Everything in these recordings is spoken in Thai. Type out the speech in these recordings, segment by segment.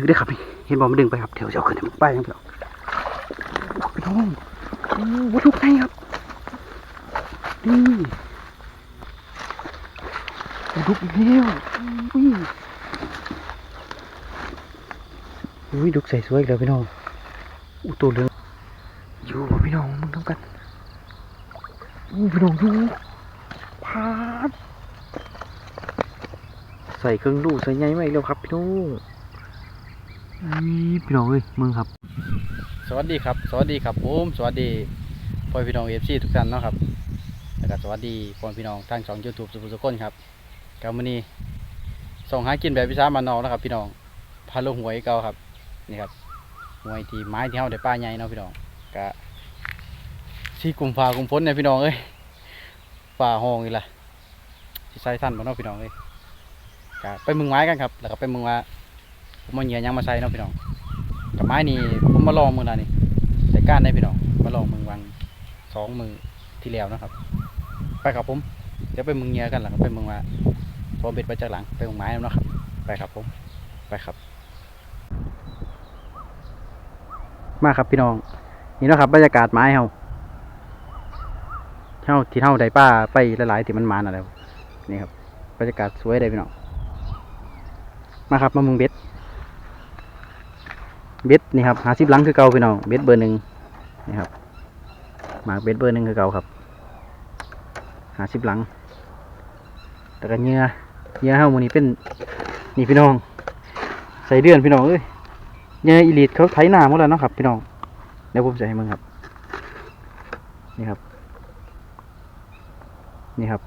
ถือได้ครับนี่เห็นบอมันดึงไปครับเดี๋ยวจะเอาขึ้นให้มันไปครับพี่น้องพี่น้องโอ้วัตถุไงครับนี่วัตถุอีกแล้วอุ้ยอุ้ยดุกใส่สวยอีกแล้วพี่น้องอู้ตัวเหลืองอยู่พี่น้องมึงทำกันอู้พี่น้องดูพาดใส่เครื่องดูใส่ใหญ่มแล้วครับพี่น้อง พี่น้องเอ้ยมึงครับ สวัสดีครับ สวัสดีครับผมสวัสดีพ่อพี่น้องเอฟซีทุกท่านเนาะครับแล้วก็สวัสดีพ่อพี่น้องทางช่องยูทูบสุภุสุคนครับกับมื้อนี้ส่งหากินแบบพิซามันอกนะครับ พี่น้องพาลงหวยเก่าครับนี่ครับหวยที่ไม้ที่เฮาได้ป้าใหญ่เนาะพี่น้องกะที่กลุ่มฟ้ากลุ่มพ้นเนี่ยพี่น้องเอ้ยฝ่าห้องอีกละสิใส่ท่านบ่เนาะพี่น้องเอ้ยกะไปมึงไม้กันครับ แล้วก็ไปมึงว่า ผมเอาเหยื่อหยังมาใส่เนาะพี่น้องกับไม้นี่ผมมาลองมือนะนี่ใส่ก้านได้พี่น้องมาลองมือวังสองมือที่แล้วนะครับ ไปครับผมเดี๋ยวไปมึงเงียกันหลังไปมึงมาพอเบ็ดไปจากหลังไปมึงไม้แล้วนะครับ ไปครับผมไปครับ มาครับพี่น้อง นี่นะครับบรรยากาศไม้เฮาเฮาที่เฮาไดป้าไปหลายๆที่มันมาน่ะแล้วนี่ครับบรรยากาศสวยเลยพี่น้องมาครับมามึงเบ็ด เบ็ดนี่ครับหาสิบหลังคือเก่าพี่น้องเบ็ดเบอร์หนึ่งนี่ครับหมากเบ็ดเบอร์หนึ่งคือเก่าครับหาสิบหลังแต่ก็เหงื่อเหงื่อเฮามื้อนี้เป็นนี่พี่น้องใส่เดือนพี่น้องเอ้ยเนยอีลิทเขาไถนาหมดแล้วเนาะครับพี่น้องเดี๋ยวผมจะให้มึงครับนี่ครับนี่ครับ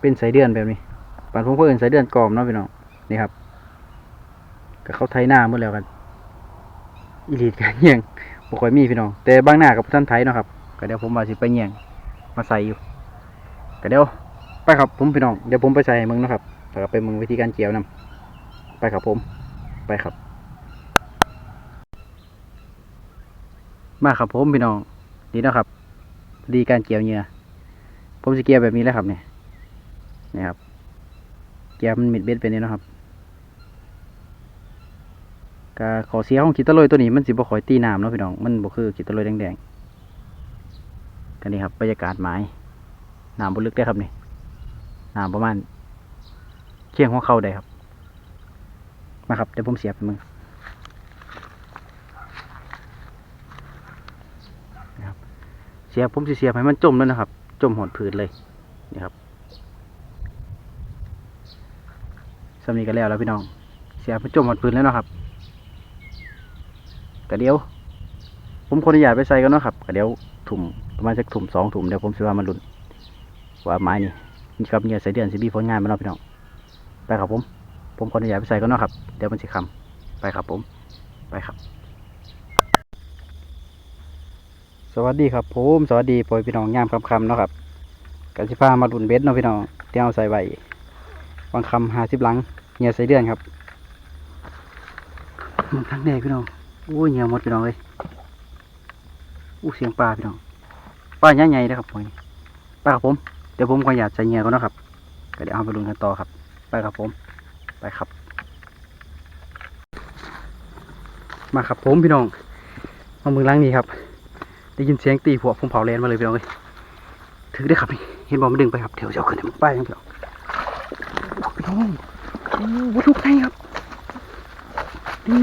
เป็นสายเดือนแบบนี้ปานผมก็เอินสายเดือนกรอมเนาะพี่น้องนี่ครับก็เขาไถนาหมดแล้วกัน อีลิทกันเงี่ยงบ่ค่อยมีพี่น้อง แต่บางหน้ากับท่านไถเนาะครับก็เดี๋ยวผมว่าสิไปเงี่ยงมาใส่อยู่ก็เดี๋ยวไปครับผมพี่น้องเดี๋ยวผมไปใส่ให้มึงนะครับแล้วก็ไปมึงวิธีการเกี่ยวนํไปครับผมไปครับ มาครับผมพี่น้องนี่นะครับพอดีการเกี่ยวเหงื่อผมจะเกี่ยวแบบนี้แล้วครับเนี่ยนี่ครับเกี่ยวมันมิดเบ็ดไปนี่เนะครับ ก็ขอเสียของขีดตะโลยตัวนี้มันสิบ่คอยตีน้ำเนาะพี่น้องมันบ่คือขีดตะโลยแดงๆกันนี่ครับบรรยากาศไม้น้ำบ่ลึกได้ครับนี่น้ำประมาณเคียงหัวเข่าได้ครับ มาครับเดี๋ยวผมเสียบให้มึงเสียบผมสิเสียบให้มันจมแล้วนะครับ จมหอดผืนเลยนี่ครับสำนีกันแล้วแล้วพี่น้อง เสียบมันจมหอดผืนแล้วนะครับ กะเดียว ผมคนอยากไปใส่กันเนาะครับกะเดียวถุ่มประมาณสักถุ่มสองถุ่มเดี๋ยวผมสิว่ามันหลุนว่าไม้นี่นี่ครับเนี่ยใส่เดือนสิบีผลงานมาเนาะพี่น้องไปครับผม ผมคนอยากไปใส่กันเนาะครับเดี๋ยวมันสิคำไปครับผมไปครับ สวัสดีครับผมสวัสดีพ่อพี่น้องยามคำคำเนาะครับกันสิพามาดุนเบ็ดเนาะพี่น้องเที่ยวใส่ใบวางคำหาสิบหลังเงียใส่เดือนครับมันทั้งแดงพี่น้อง อู้เหงียหมดพี่น้องเลยอู้เสียงปลาพี่น้องปลาใหญ่ๆนะครับผมไปครับผมเดี๋ยวผมก็อยากใส่เหงียก่อนนะครับก็เดี๋ยวเอาไปดุนกันต่อครับ ไปครับผม ไปครับ มาครับผมพี่น้องมามือล้างนี้ครับ ได้ยินเสียงตีหัวผมเผาเลนมาเลยพี่น้องเลยถือได้ครับนี่เห็นบอมันดึงไปครับเดี๋ยวจะเอาขึ้นไปครับพี่น้องพี่น้องโอ้วัตถุไงครับนี่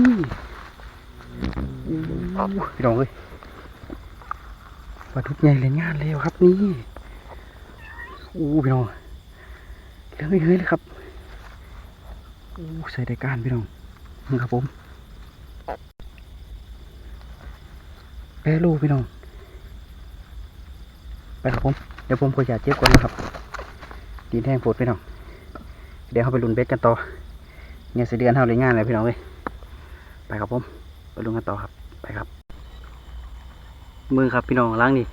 พี่น้องเลยวัตถุใหญ่เลยงานเร็วครับนี่โอ้พี่น้องเรื่องเฮ้ยเลยครับโอ้ใส่ได้การพี่น้องนี่ครับผมแปรรูปพี่น้องไปครับผมเดี๋ยวผมขออยากเจ็บก่อนนะครับดินแห้งโผดพี่น้องเดี๋ยวเขาไปลุนเบ็ดกันต่อเนี่ยสิเดือนเท่าเลยงานเลยพี่น้องเลยไปครับผม ไปลุนกันต่อครับ ไปครับ มือครับพี่น้องล้างนี่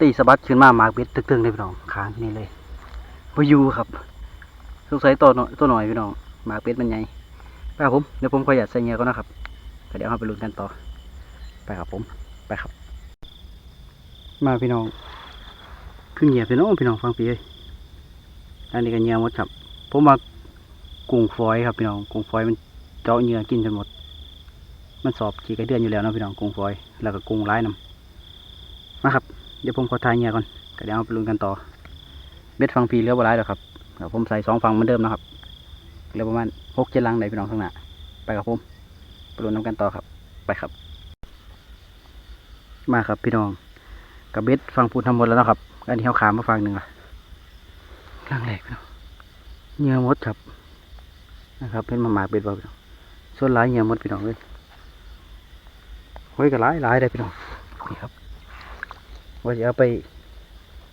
ตีสะบัดขึ้นมาหมากเบ็ดตึงๆเลยพี่น้องค้างนี่เลยพอยูครับสงสัยตัวหน่อยตัวหน่อยพี่น้องหมากเบ็ดมันใหญ่ไปครับผมเดี๋ยวผมขออยากใส่เงี้ยก่อนะครับเดี๋ยวเขาไปลุนกันต่อไปครับผมไปครับ มาพี่น้องคือเงียบพี่น้องพี่น้องฟังพี่เอ้ยอันนี้ก็เงียบหมดครับ ผมมากุ้งฝอยครับพี่น้องกุ้งฝอยมันเจาะเงื่อกินจนหมด มันสอบขี่กระเดือนอยู่แล้วนะพี่น้องกุ้งฝอย แล้วก็กุ้งร้ายนำมาครับ เดี๋ยวผมขอทายเงียก่อนก็เดี๋ยวเอาไปลุ้นกันต่อ เบ็ดฟังพีเหลือบ่หลายแล้วครับเดี๋ยวผมใส่สองฟังเหมือนเดิมนะครับเหลือประมาณหกเจ็ดลังได้พี่น้องข้างหน้าไปกับผมไปลุ้นน้ำกันต่อครับ ไปครับ มาครับพี่น้องกับเบ็ดฟังพูดทำหมดแล้วนะครับ อันนี้เขาขามมาฟังหนึ่งละลังแรกพี่น้องเงื่อมดครับนะครับเป็นมาหมาเบ็ดบ่พี่น้องส่วนหลายเงื่อมดพี่น้องเลย โอ้ยก็หลายหลายได้พี่น้องนี่ครับว่าจะเอาไป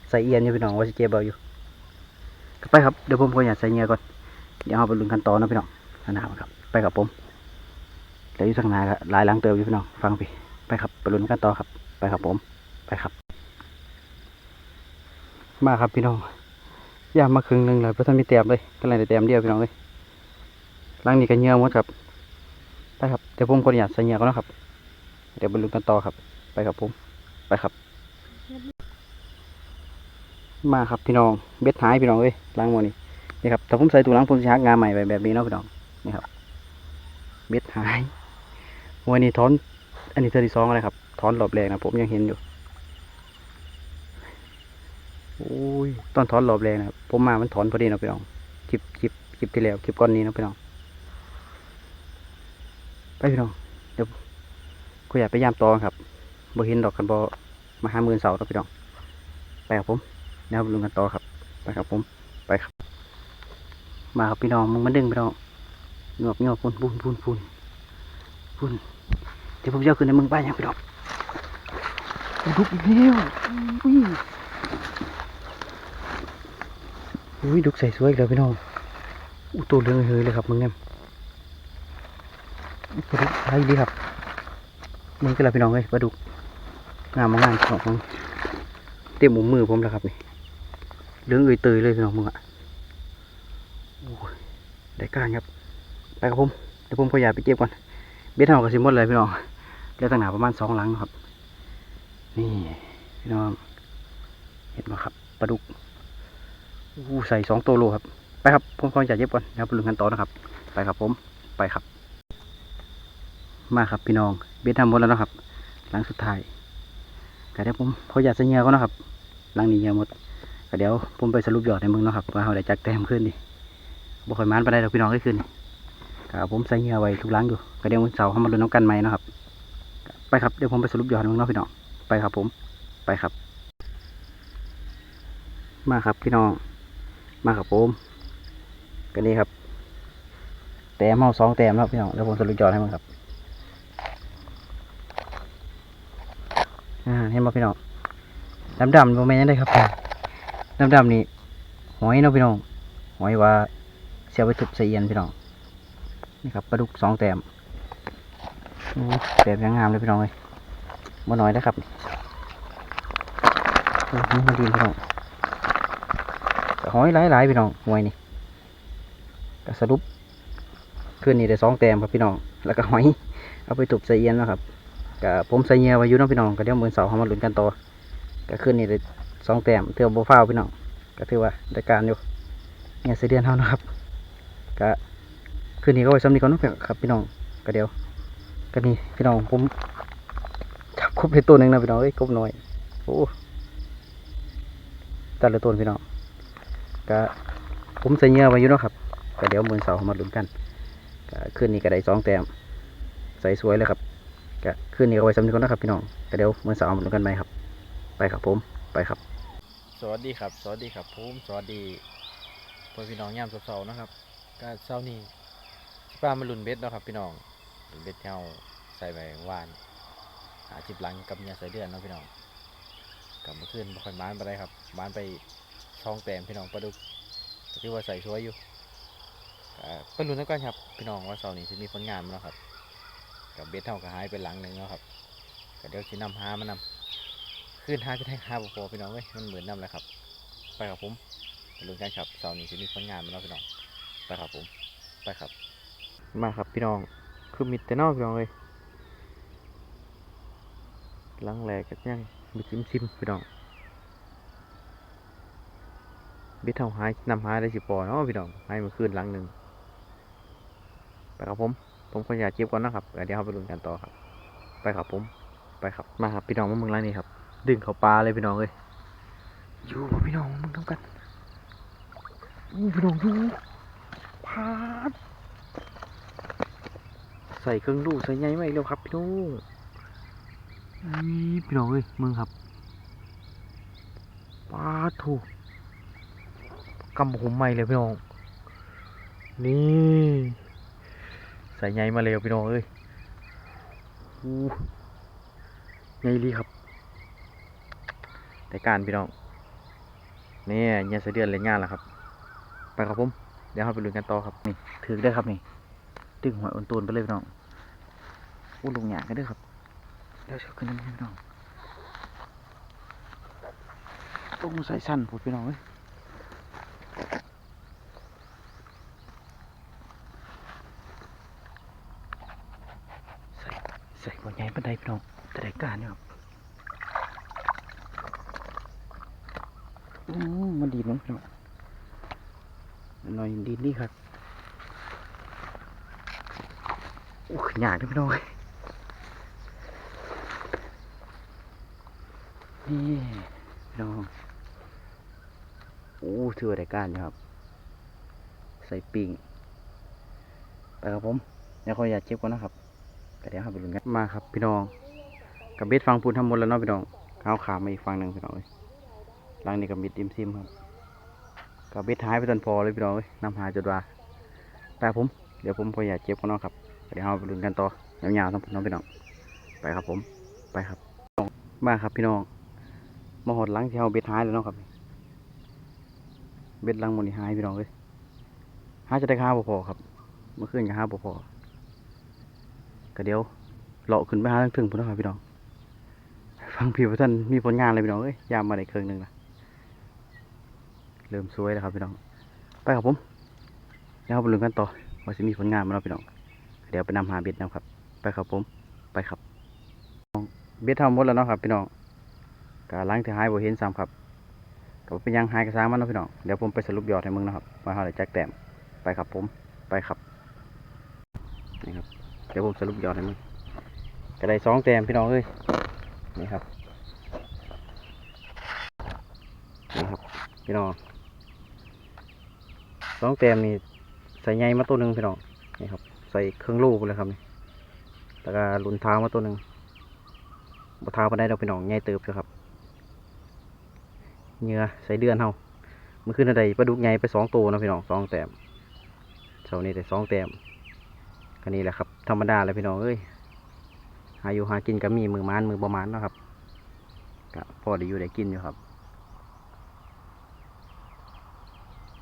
ใส่เอียนอยู่พี่น้องว่าจะเจ็บเอาอยู่ก็ไปครับเดี๋ยวผมขออยากใส่เงื่อก่อนเดี๋ยวเอาไปลุ้นกันต่อนะพี่น้องขนาดครับ ไปกับผมเดี๋ยวอยู่ทางหน้าหลายหลังเติมอยู่พี่น้องฟังพี่ไปครับไปลุ้นกันต่อครับ ไปครับผมไปครับ มาครับพี่น้องย่ามมาครึ่งหนึ่งเลยเพราะท่านมีเตียมเลยก็เลยได้เตียมเดียวพี่น้องเลยหลังนี้ก็เงื่อหมดครับไปครับเดี๋ยวผมขออยากใส่เงื่อก่อนนะครับ เดี๋ยวไปลุ้นกันต่อครับ ไปครับผม ไปครับ มาครับพี่น้อง เบ็ดหายพี่น้องเอ้ยล้างหมดนี่นี่ครับถ้าผมใส่ตัวล้างผมจะหักงาใหม่ไปแบบนี้เนาะพี่น้อง นี่ครับ เบ็ดหายวันนี้ถอน อันนี้เธอที่สองอะไรครับ ถอนรอบแรกนะผมยังเห็นอยู่โอ้ยตอนถอนรอบแรกนะครับ ผมมามันถอนพอดีเนาะพี่น้อง คลิปคลิปคลิปที่แล้ว คลิปก้อนนี้เนาะพี่น้อง ไปพี่น้อง เดี๋ยว กูอยากไปยามตอครับบ่เห็นดอกกันบ่มาห้าหมื่นเสาเนาะพี่น้อง ไปครับผมแนวลุงกันต่อครับ ไปครับผม ไปครับ มาครับพี่น้องมึงมาดึงพี่น้องงอกงอกปุ่นปุ่นปุ่นปุ่นปุ่นเดี๋ยวผมจะเอาขึ้นในมึงไปยังพี่น้องดุกอีกแล้วอุ้ยอุ้ยดุกใส่สวยอีกแล้วพี่น้องอู้ตัวเรืองเฮยเลยครับมึงเนี่ยปดุกอะไรดีครับ มึงก็แล้วพี่น้องเลยปลาดุกงามงามของมึงเต็มหมุมมือผมแล้วครับนี่เลืองเอยเตยเลยพี่น้องมึงอะโอ้ยได้การครับไปครับผมเดี๋ยวผมพยายาไปเก็บก่อนเบ็ดเท่ากับสิหมดเลยพี่น้องเลือตั้งหนาประมาณสองหลังครับ นี่พี่น้องเห็นไหมครับปลาดุกอู้ใส่สองตัวโลครับ ไปครับผมขอยากเย็บก่อนแล้วไปลุ้นกันต่อนะครับ ไปครับผมไปครับ มาครับพี่น้องเบ็ดทำหมดแล้วนะครับ หลังสุดท้ายแต่เดี๋ยวผมเขออยากใส่เงื่อก่อนะครับ หลังนี้เงื่อหมดก็เดี๋ยวผมไปสรุปยอดให้มึงนะครับว่าเขาได้จักแต้มขึ้นดิบ่ค่อยมานไปได้ดอกพี่น้องได้ขึ้นก็ผมใส่เงื่อไว้ทุกหลังอยู่ก็เดี๋ยววันเสาร์เขามาลุ้นน้ำกันไหมนะครับ ไปครับเดี๋ยวผมไปสรุปยอดให้มึงนะพี่น้องไปครับผมไปครับ มาครับพี่น้อง มาครับผมก็นี่ครับ แต้มเมาสองแต้มแล้วพี่น้องเดี๋ยวผมสรุปยอดให้มึงครับ อ่าเห็นบ่พี่น้องดำๆโมเมนต์ยังได้ครับดำๆนี่หอยเนาะพี่น้องหอยว่าเสียไปทุบใส่เอียนพี่น้องนี่ครับปลาดุกสองแต้มแต้มยังงามเลยพี่น้องเลยบ่น้อยนะครับนี่มาดีพี่น้องก็หอยหลายๆพี่น้องหอยนี่ก็สรุปคืนนี้ได้สองแต้มครับพี่น้อง แล้วก็หอย เอาไปทุบใส่เอียนแล้วครับ ก็ผมใส่เงียไว้อยู่เนาะพี่น้องก็เดี๋ยวมือเสาร์เขามาลุ้นกันต่อก็คืนนี้ได้สองแต้มเทือโบฟ้าวพี่น้องก็ถือว่าได้การอยู่เนี่ยเสียเดือนเท่านะครับก็คืนนี้ก็ไว้ซ้ำนี้ก่อนเนะครับพี่น้องก็เดี๋ยวก็นี่พี่น้องผมจับครบในตัวหนึ่งนะพี่น้องเอ้ยคบหน่อยโอ้แต่ละตัวพี่น้องก็ผมใส่เงื่อไว้อยู่เนะครับก็เดี๋ยวมือเสาร์มาลุ้นกันก็คืนนี้ก็ได้สองแต้มใส่สวยเลยครับ ก็คืนนี้ก็ไว้ซ้ำนี้ก่อนนะครับพี่น้องก็เดี๋ยวเมื่อสาร์มาลุ้นกันไหมครับ ไปครับผมไปครับ สวัสดีครับ สวัสดีครับผมสวัสดีพ่อพี่น้องยามเสาร์นะครับ ก็เช้านี้สิป้ามาลุนเบ็ดเนาะครับ พี่น้องลุนเบ็ดเฮาใส่ใบวานหาจิบหลังกับเมียใส่เดือนเนาะพี่น้องกลับมาขึ้นบ่ค่อยมานไปได้ครับมานไปช่องแต้มพี่น้องปลาดุกที่ว่าใส่ช่วยอยู่ก็ไปลุ้นกันก่อนครับ พี่น้องว่าเสาร์นี้จะมีผลงานมั้ยครับ กับเบ็ดเฮาก็หายไปหลังหนึ่งเนาะครับก็เดี๋ยวสินำหามานำขึ้นห้าจะได้ห้าพอพี่น้องเว้ยมันเหมือนน้ำเลยครับ ไปครับผมลุ้นกันครับเสาร์นี้จะมีผลงานมาแล้วพี่น้องไปครับผมไปครับ มาครับพี่น้องคือมิดแต่นอกพี่น้องเลยหลังแหลกกันยังมีซิมซิมๆพี่น้องบิดเท่าหายนำหายได้สิปอเนาะพี่น้องหายมื่อคืนหลังหนึ่งไปครับผม ผมขออยากเก็บก่อนนะครับเดี๋ยวเราไปลุ้นกันต่อครับ ไปครับผม ไปครับ มาครับพี่น้องมาเมืองไรนี่ครับ ดึงเขาปลาเลยพี่น้องเลยอยู่พี่น้องมึงทำกันอู้พี่น้องอยู่พาดใส่เครื่องดูใส่ใหญ่ไหมเร็วครับพี่น้องนี่พี่น้องเอ้ยมึงครับปาดถูกกำหุมใหม่เลยพี่น้อง นี่ ใส่ใหญ่มาเร็วพี่น้องเอ้ยอู้ใหญ่ลีครับ แต่การพี่น้องนี่เนี่ยเสยเดือนเลยงานแล้วครับ ไปครับผม เดี๋ยวเราไปลุยกันต่อครับนี่ถือได้ครับนี่ดึงหัวอ่อนตูนไปเลยพี่น้องอู้ลงหยากันด้วยครับเดี๋ยวเชือกขึ้นน้ำพี่น้องต้องใส่สั้นพูดพี่น้องเอ้ยใส่ใส่หัวใหญ่ ปันไดพี่น้องแต่ไดการเนี่ยครับอืมมันดีมั้งพี่น้องหน่อยดีนี่ครับโอ้ขยาด้วยพี่น้องนี่พี่น้องโอ้ถือว่าได้การอยู่ครับ ใส่ปิงไปครับผมเดี๋ยวขออยากเจ็บก่อนนะครับ แต่เดี๋ยวเราไปลุ้นกันมาครับพี่น้องกับเบ็ดฟังพูนทำมดแล้วเนาะพี่น้องเอาขามาอีกฝั่งหนึ่งพี่น้องเอ้ยหลังนี้กับมิดดิมซิมครับกับเบ็ดท้ายไปจนพอเลยพี่น้องเอ้ยนำหาจดว่าแต่ผมเดี๋ยวผมพออยากเจ็บก็น้องครับเดี๋ยวเราไปลุ้นกันต่อยาวๆทั้งผมน้องพี่น้องไปครับผมไปครับมาครับพี่น้องมาหดหลังที่เราเบ็ดท้ายแล้วเนาะครับ เบ็ดหลังมันนี่หายพี่น้องเลยหาจะได้ค่าบ่พอครับเมื่อคืนก็หาพอ ก็เดี๋ยวเลาะขึ้นไปหาทั้งถึงพุ่นนะครับพี่น้องฟังพี่ว่าท่านมีผลงานเลยพี่น้องเอ้ยยามมาได้เครื่องหนึ่งละเริ่มสวยแล้วครับพี่น้องไปครับผมเดี๋ยวเราไปลุ้นกันต่อว่าจะมีผลงานมาแล้วพี่น้องเดี๋ยวไปนำหาเบ็ดนะครับ ไปครับผมไปครับเบ็ดทำหมดแล้วเนาะครับ พี่น้องกาล้างที่หายบ่เห็นซ้ำครับก็เป็นยังหายกระซ้างมันเนาะพี่น้องเดี๋ยวผมไปสรุปยอดให้มึงนะครับว่าเขาได้จักแต้มไปครับผมไปครับนี่ครับ เดี๋ยวผมสรุปยอดให้มึงก็ไดสองแต้มพี่น้องเอ้ยนี่ครับนี่ครับ พี่น้องสองแต้มนี่ใส่ใยมาตัวหนึ่งพี่น้องนี่ครับ ใส่เครื่องลูกเลยครับนี่แล้วก็ลุนเท้ามาตัวหนึ่งบเท้าไปได้เราพี่น้องใหญ่เติบเลยครับเหงื่อใส่เดือนเฮาเมื่อคืนอะไรปลาดุกใหญ่ไปสองตัวนะพี่น้องสองแต้มเช้านี้ได้สองแต้ม ก็นี่แหละครับ ธรรมดาเลยพี่น้องเอ้ยหาอยู่หากินก็มีมือมานมือประมาณนะครับก็พอได้อยู่ได้กินอยู่ครับ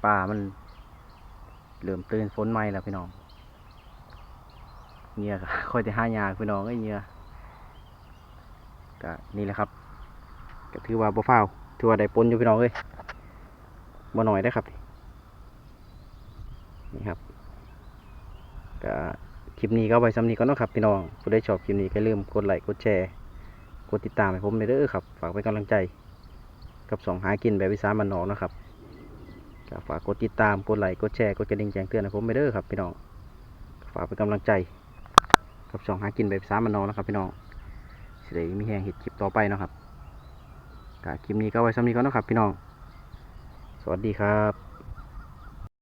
ป่ามันเริ่มตื่นฝนใหมแล้วพี่น้องเงียก็ค่อยจะหายาพี่น้องไอ้ยเงียก็นี่แหละครับก็ถือว่าบ่ฟ้าวถือว่าได้ปนอยู่พี่น้องเอ้ยบ่หน่อยได้ครับ นี่ครับก็ คลิปนี้ก็เอาไว้สำนีก่อนเนาะครับพี่น้องผู้ได้ชอบคลิปนี้ก็อย่าลืมกดไลค์กดแชร์กดติดตามให้ผมเลยเด้อครับ ฝากเป็นกำลังใจ กับสองหากินแบบวิสามันนอกนะครับฝากกดติดตามกดไลค์กดแชร์กดกระดิ่งแจ้งเตือนให้ผมไปเด้อครับพี่น้องฝากเป็นกำลังใจ กับสองหากินแบบวิสามันนอกนะครับ พี่น้องสิได้มีแหงเห็ดคลิปต่อไปนะครับก็คลิปนี้ก็เอาไว้สำนีก่อนเนาะครับพี่น้อง สวัสดีครับ